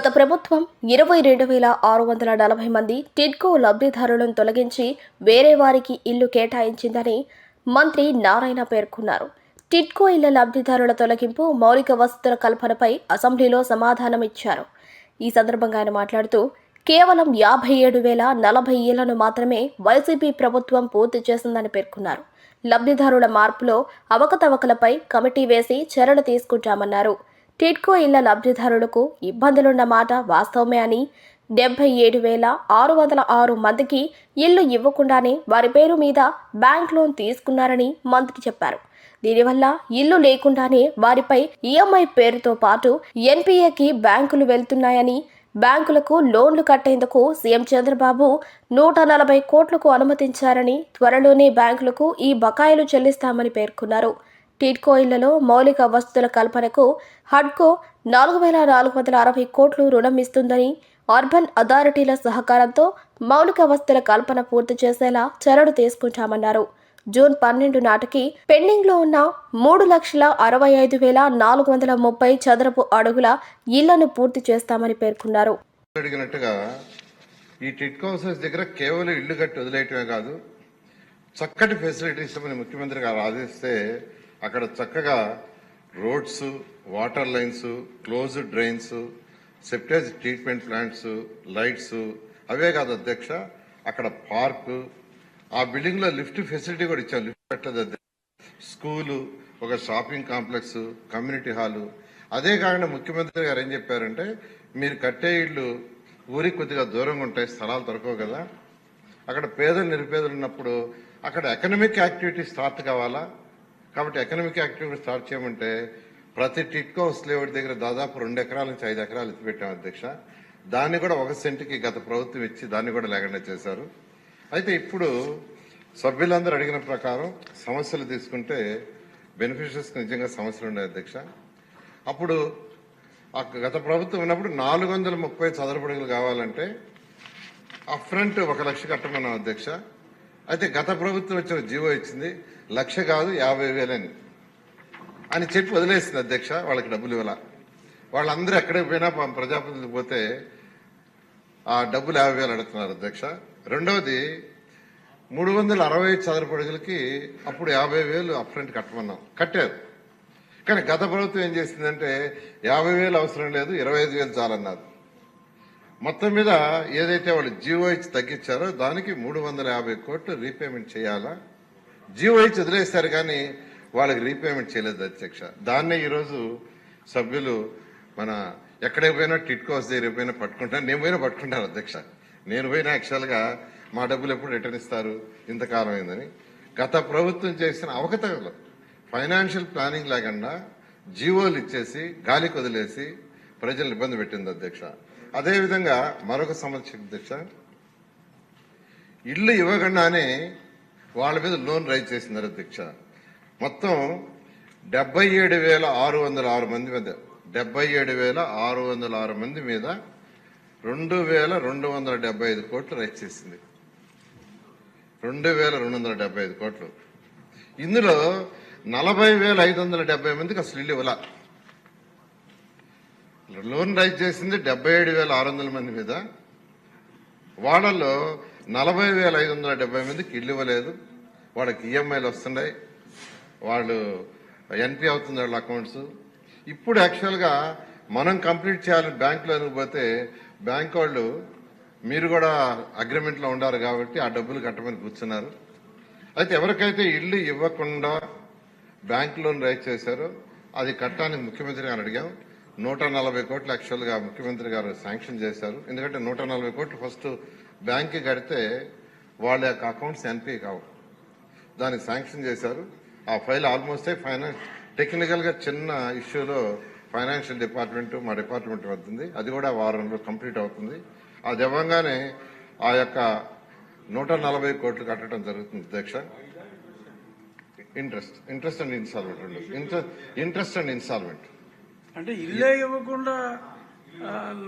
గత ప్రభుత్వం ఇరవై రెండు వేల ఆరు వందల నలభై మంది టిడ్కో లబ్ధిదారులను తొలగించి వేరే వారికి ఇల్లు కేటాయించిందని మంత్రి నారాయణ పేర్కొన్నారు. టిడ్కో ఇళ్ళ లబ్ధిదారుల తొలగింపు మౌలిక వసతుల కల్పనపై అసెంబ్లీలో సమాధానమిచ్చారు ఈ సందర్భంగా ఆయన మాట్లాడుతూ కేవలం యాభై ఏడు వేల నలభై ఇళ్ళను మాత్రమే వైసీపీ ప్రభుత్వం పూర్తి చేసిందని పేర్కొన్నారు. లబ్ధిదారుల మార్పులో అవకతవకలపై కమిటీ వేసి చర్యలు తీసుకుంటామన్నారు. టిడ్కో ఇళ్ళ లబ్ధిదారులకు ఇబ్బందులున్న మాట వాస్తవమే అని డెబ్బై ఏడు వేల ఆరు వందల ఆరు మందికి ఇల్లు ఇవ్వకుండానే వారి పేరు మీద బ్యాంక్ లోన్ తీసుకున్నారని మంత్రి చెప్పారు. దీనివల్ల ఇల్లు లేకుండానే వారిపై ఈఎంఐ పేరుతో పాటు ఎన్పిఏకి బ్యాంకులు వెళ్తున్నాయని బ్యాంకులకు లోన్లు కట్టేందుకు సీఎం చంద్రబాబు నూట నలభై కోట్లకు అనుమతించారని త్వరలోనే బ్యాంకులకు ఈ బకాయిలు చెల్లిస్తామని పేర్కొన్నారు. టిడ్కో మౌలిక వసతుల కల్పనకు హడ్కో నాలుగు వేల నాలుగు వందల అరవై కోట్లు రుణం ఇస్తుందని అర్బన్ అథారిటీల సహకారంతో మౌలిక వసతుల కల్పన పూర్తి చేసేలా చర్యలు తీసుకుంటామన్నారు. జూన్ పన్నెండు నాటికి పెండింగ్లో ఉన్న మూడు లక్షల అరవై ఐదు వేల నాలుగు వందల ముప్పై చదరపు అడుగుల ఇళ్ళను పూర్తి చేస్తామని పేర్కొన్నారు. అడిగినట్టుగా ఈ టిట్ హౌసెస్ దగ్గర కేవలం ఇల్లు కట్టి వదిలేయటమే కాదు చక్కటి ఫెసిలిటీస్ ముఖ్యమంత్రి గారు ఆదేశిస్తే అక్కడ చక్కగా roads water lines closed drains septage treatment plants lights అవే కాదు అధ్యక్ష అక్కడ పార్క్ ఆ బిల్డింగ్లో లిఫ్ట్ ఫెసిలిటీ కూడా ఇచ్చాం లిఫ్ట్ పెట్టదు అధ్యక్ష. స్కూలు ఒక షాపింగ్ కాంప్లెక్స్ కమ్యూనిటీ హాలు. అదే కాకుండా ముఖ్యమంత్రి గారు ఏం చెప్పారంటే మీరు కట్టే ఇళ్ళు ఊరికి కొద్దిగా దూరంగా ఉంటాయి స్థలాలు దొరకవు కదా. అక్కడ పేదలు నిరుపేదలు ఉన్నప్పుడు అక్కడ ఎకనమిక్ యాక్టివిటీ స్టార్ట్ కావాలా? కాబట్టి ఎకనామిక్ యాక్టివిటీ స్టార్ట్ చేయమంటే ప్రతి టిట్కో స్లేవర్ దగ్గర దాదాపు రెండు ఎకరాల నుంచి ఐదు ఎకరాలు ఎత్తిపెట్టాం అధ్యక్ష. దాన్ని కూడా ఒక సెంటుకి గత ప్రభుత్వం ఇచ్చి దాన్ని కూడా లేకుండా చేశారు. అయితే ఇప్పుడు సభ్యులందరూ అడిగిన ప్రకారం సమస్యలు తీసుకుంటే బెనిఫిషరీస్కి నిజంగా సమస్యలు ఉన్నాయి అధ్యక్ష. అప్పుడు గత ప్రభుత్వం ఉన్నప్పుడు నాలుగు వందల ముప్పై చదరపడుగులు కావాలంటే అఫ్రంట్ ఒక లక్ష కట్టమన్నాం అధ్యక్ష. అయితే గత ప్రభుత్వం వచ్చిన జీవో ఇచ్చింది లక్ష కాదు యాభై వేలని. అని చెప్పి వదిలేసింది అధ్యక్ష వాళ్ళకి డబ్బులు ఇవ్వాల. వాళ్ళందరూ ఎక్కడికి పోయినా పాపం పోతే ఆ డబ్బులు యాభై వేలు అడుగుతున్నారు అధ్యక్ష. రెండవది మూడు వందల అరవై చదరపు అడుగులకి అప్పుడు యాభై వేలు అప్రెంట్ కట్టమన్నాం. కట్టారు. కానీ గత ప్రభుత్వం ఏం చేసిందంటే యాభై వేలు అవసరం లేదు ఇరవై ఐదు వేలు చాలన్నారు. మొత్తం మీద ఏదైతే వాళ్ళు జీవో ఇచ్చి తగ్గించారో దానికి మూడు వందల యాభై కోట్లు రీపేమెంట్ చేయాలా? జీవో ఇచ్చి వదిలేస్తారు కానీ వాళ్ళకి రీపేమెంట్ చేయలేదు అధ్యక్ష. దాన్నే ఈరోజు సభ్యులు మన ఎక్కడికి పోయినా టిట్కోస్ దగ్గర పోయినా పట్టుకుంటాను నేను పోయినా పట్టుకుంటాను అధ్యక్ష. నేను పోయినా యాక్చువల్గా మా డబ్బులు ఎప్పుడు రిటర్న్ ఇస్తారు? ఇంతకాలం అయిందని. గత ప్రభుత్వం చేసిన అవకతవకలు. ఫైనాన్షియల్ ప్లానింగ్ లేకుండా జీవోలు ఇచ్చేసి గాలికి వదిలేసి ప్రజలను ఇబ్బంది పెట్టింది అధ్యక్ష. అదేవిధంగా మరొక సమస్య అధ్యక్ష ఇల్లు ఇవ్వకుండానే వాళ్ళ మీద లోన్ రైజ్ చేసినారు అధ్యక్ష. మొత్తం డెబ్బై ఏడు వేల ఆరు వందల ఆరు మంది మీద డెబ్బై ఏడు వేల ఆరు వందల ఆరు మంది మీద రెండు వేల రెండు వందల డెబ్బై ఐదు కోట్లు రైజ్ చేసింది. రెండు వేల రెండు వందల డెబ్బై ఐదు కోట్లు. ఇందులో నలభై వేల ఐదు వందల డెబ్బై మందికి అసలు ఇల్లు ఇవ్వాల. లోన్ రైజ్ చేసింది డెబ్బై ఏడు వేల ఆరు వందల మంది మీద. వాళ్ళలో నలభై వేల ఐదు వందల డెబ్బై మందికి ఇల్లు ఇవ్వలేదు. వాళ్ళకి ఈఎంఐలు వస్తున్నాయి. వాళ్ళు ఎన్పి అవుతుంది వాళ్ళ అకౌంట్స్. ఇప్పుడు యాక్చువల్గా మనం కంప్లీట్ చేయాలని బ్యాంకులో అనుకుపోతే బ్యాంక్ వాళ్ళు మీరు కూడా అగ్రిమెంట్లో ఉండారు కాబట్టి ఆ డబ్బులు కట్టమని కూర్చున్నారు. అయితే ఎవరికైతే ఇల్లు ఇవ్వకుండా బ్యాంక్ లోన్ రైజ్ చేశారో అది కట్టడానికి ముఖ్యమంత్రి గారు అడిగాం. నూట నలభై కోట్లు యాక్చువల్గా ముఖ్యమంత్రి గారు శాంక్షన్ చేశారు. ఎందుకంటే నూట నలభై కోట్లు ఫస్ట్ బ్యాంక్ కడితే వాళ్ళ యొక్క అకౌంట్స్ ఎన్పి కావు. దానికి శాంక్షన్ చేశారు. ఆ ఫైల్ ఆల్మోస్ట్ ఫైనాన్స్ టెక్నికల్గా చిన్న ఇష్యూలో ఫైనాన్షియల్ డిపార్ట్మెంట్ మా డిపార్ట్మెంట్ వస్తుంది అది కూడా వారంలో కంప్లీట్ అవుతుంది. అది ఇవ్వగానే ఆ యొక్క నూట నలభై కోట్లు కట్టడం జరుగుతుంది అధ్యక్ష. Interest interest and installment interest interest and installment అంటే ఇల్లే ఇవ్వకుండా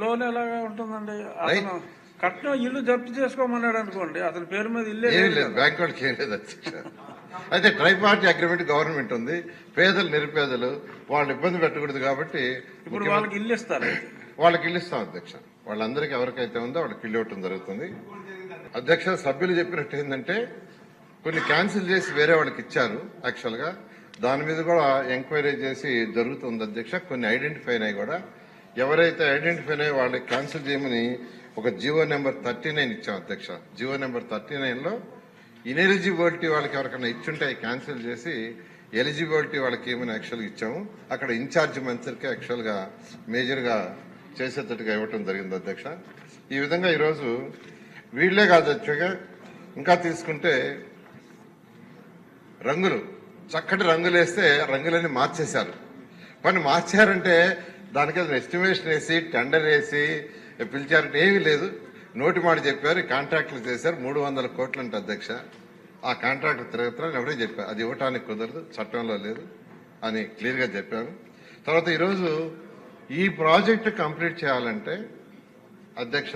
లోన్ ఎలాగా ఉంటుందండి? అతను కట్నం ఇల్లు జప్తు చేసుకోమన్నాడు అనుకోండి. అతని పేరు మీద ఇల్లే లేదు. బ్యాంక్ వాళ్ళకి ఏం లేదు అధ్యక్ష. అయితే ట్రై పార్టీ అగ్రిమెంట్ గవర్నమెంట్ ఉంది. పేదలు నిరుపేదలు వాళ్ళు ఇబ్బంది పెట్టకూడదు కాబట్టి ఇప్పుడు వాళ్ళకి ఇల్లు ఇస్తారు. వాళ్ళకి ఇల్లు ఇస్తాం అధ్యక్ష. వాళ్ళందరికీ ఎవరికైతే ఉందో వాళ్ళకి ఇల్లు ఇవ్వటం జరుగుతుంది. అధ్యక్ష సభ్యులు చెప్పినట్టు ఏంటంటే కొన్ని క్యాన్సిల్ చేసి వేరే వాళ్ళకి ఇచ్చారు యాక్చువల్గా. దాని మీద కూడా ఎంక్వైరీ చేసి జరుగుతుంది అధ్యక్ష. కొన్ని ఐడెంటిఫై అయినాయి కూడా. ఎవరైతే ఐడెంటిఫై అయ్యి వాళ్ళకి క్యాన్సిల్ చేయమని ఒక జియో నెంబర్ థర్టీ నైన్ ఇచ్చాం అధ్యక్ష. జియో నెంబర్ థర్టీ నైన్లో ఇనెలిజిబిలిటీ వాళ్ళకి ఎవరికైనా ఇచ్చుంటే క్యాన్సిల్ చేసి ఎలిజిబిలిటీ వాళ్ళకి ఏమైనా యాక్చువల్గా ఇచ్చాము. అక్కడ ఇన్ఛార్జ్ మంత్రికి యాక్చువల్గా మేజర్గా చేసేటట్టుగా ఇవ్వటం జరిగింది అధ్యక్ష. ఈ విధంగా ఈరోజు వీళ్ళే కాదు అధ్యక్ష. ఇంకా తీసుకుంటే రంగులు. చక్కటి రంగులేస్తే రంగులన్నీ మార్చేశారు. పని మార్చారంటే దానికి ఎస్టిమేషన్ వేసి టెండర్ వేసి పిలిచారంటే ఏమీ లేదు. నోటి మాట చెప్పారు కాంట్రాక్టులు చేశారు మూడు వందల కోట్లు అంటే అధ్యక్ష. ఆ కాంట్రాక్ట్ తిరుగుతారని ఎవరే చెప్పారు. అది ఇవ్వటానికి కుదరదు చట్టంలో లేదు అని క్లియర్గా చెప్పారు. చెప్పాను తర్వాత ఈరోజు ఈ ప్రాజెక్ట్ కంప్లీట్ చేయాలంటే అధ్యక్ష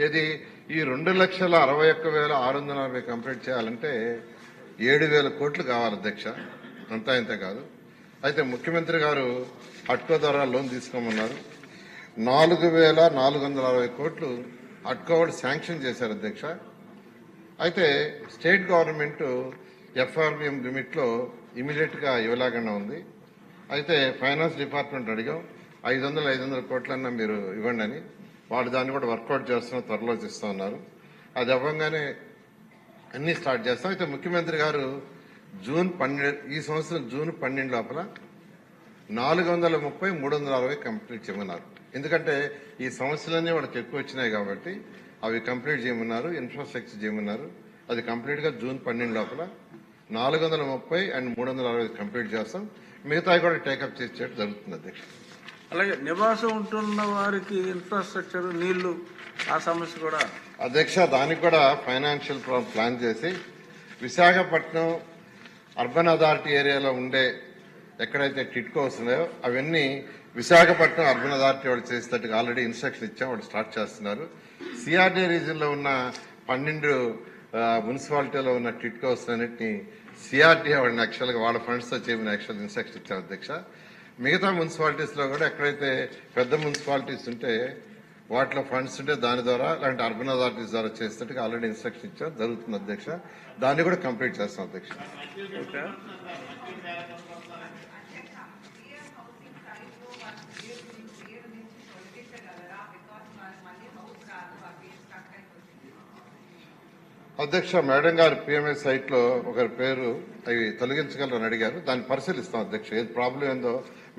ఇది ఈ రెండు లక్షల అరవై ఒక్క వేల ఆరు వందల నలభై కంప్లీట్ చేయాలంటే ఏడు వేల కోట్లు కావాలి అధ్యక్ష. అంతా ఇంత కాదు. అయితే ముఖ్యమంత్రి గారు అట్కో ద్వారా లోన్ తీసుకోమన్నారు. నాలుగు వేల నాలుగు వందల అరవై కోట్లు అట్కో వాళ్ళు శాంక్షన్ చేశారు అధ్యక్ష. అయితే స్టేట్ గవర్నమెంట్ ఎఫ్ఆర్బిఎం లిమిట్లో ఇమీడియట్గా ఇమీడియట్ ఇవ్వలేకుండా ఉంది. అయితే ఫైనాన్స్ డిపార్ట్మెంట్ అడిగాం ఐదు వందల ఐదు వందల కోట్లన్నా మీరు ఇవ్వండి అని. వాళ్ళు దాన్ని కూడా వర్కౌట్ చేస్తున్న త్వరలో చేస్తూ ఉన్నారు. అది అవ్వగానే అన్ని స్టార్ట్ చేస్తాం. అయితే ముఖ్యమంత్రి గారు జూన్ పన్నెండు ఈ సంవత్సరం జూన్ పన్నెండు లోపల నాలుగు వందల ముప్పై మూడు వందల అరవై కంప్లీట్ చేయమన్నారు. ఎందుకంటే ఈ సమస్యలన్నీ వాళ్ళకి ఎక్కువ వచ్చినాయి కాబట్టి అవి కంప్లీట్ చేయమన్నారు ఇన్ఫ్రాస్ట్రక్చర్ చేయమన్నారు. అది కంప్లీట్గా జూన్ పన్నెండు లోపల నాలుగు వందల ముప్పై అండ్ మూడు వందల అరవై కంప్లీట్ చేస్తాం. మిగతా కూడా టేకప్ చేసేటట్టు జరుగుతుంది అధ్యక్ష. అలాగే నివాసం ఉంటున్న వారికి ఇన్ఫ్రాస్ట్రక్చర్ నీళ్ళు ఆ సమస్య కూడా అధ్యక్ష దానికి కూడా ఫైనాన్షియల్ ప్లాన్ చేసి విశాఖపట్నం అర్బన్ అథారిటీ ఏరియాలో ఉండే ఎక్కడైతే టిట్కోస్ ఉన్నాయో అవన్నీ విశాఖపట్నం అర్బన్ అథారిటీ వాళ్ళు చేసేటట్టుగా ఆల్రెడీ ఇన్స్ట్రక్షన్ ఇచ్చాం వాళ్ళు స్టార్ట్ చేస్తున్నారు. సిఆర్డీ రీజన్లో ఉన్న పన్నెండు మున్సిపాలిటీలో ఉన్న టిట్కోస్ అన్నింటినీ సిఆర్డీ వాళ్ళని యాక్చువల్గా వాళ్ళ ఫండ్స్తో చేసిన చేయమని యాక్చువల్ ఇన్స్ట్రక్షన్ ఇచ్చారు అధ్యక్ష. మిగతా మున్సిపాలిటీస్లో కూడా ఎక్కడైతే పెద్ద మున్సిపాలిటీస్ ఉంటే వాటిలో ఫండ్స్ ఉంటే దాని ద్వారా అలాంటి అర్బన్ అథారిటీస్ ద్వారా చేసేటట్టుగా ఆల్రెడీ ఇన్స్ట్రక్షన్ ఇచ్చారు జరుగుతుంది అధ్యక్ష. దాన్ని కూడా కంప్లీట్ చేస్తాం అధ్యక్ష. ఓకే అధ్యక్ష మేడం గారు పిఎంఏ సైట్లో ఒకరి పేరు అవి తొలగించగలరని అడిగారు. దాన్ని పరిశీలిస్తాం అధ్యక్ష. ఏది ప్రాబ్లం ఏందో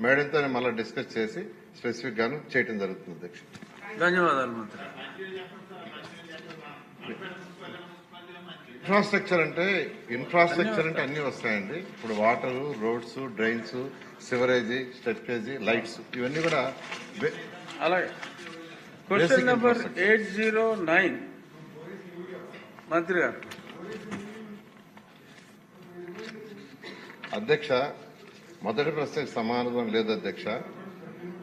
మేడంతో మళ్ళీ డిస్కస్ చేసి స్పెసిఫిక్ గాను జరుగుతుంది అధ్యక్ష. ధన్యవాదాలు మంత్రి. ఇన్ఫ్రాస్ట్రక్చర్ అంటే ఇన్ఫ్రాస్ట్రక్చర్ అంటే అన్ని వస్తాయండి. ఇప్పుడు water roads drains sewerage septage lights ఇవన్నీ కూడా అలాగే. Question number. Eight zero nine. మంత్రి గారు. అధ్యక్ష మొదటి ప్రశ్నకు సమాధానం లేదు అధ్యక్ష.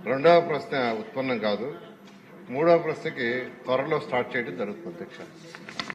రెండవ ప్రశ్న ఉత్పన్నం కాదు. మూడవ ప్రశ్నకి త్వరలో స్టార్ట్ చేయడం జరుగుతుంది అధ్యక్ష.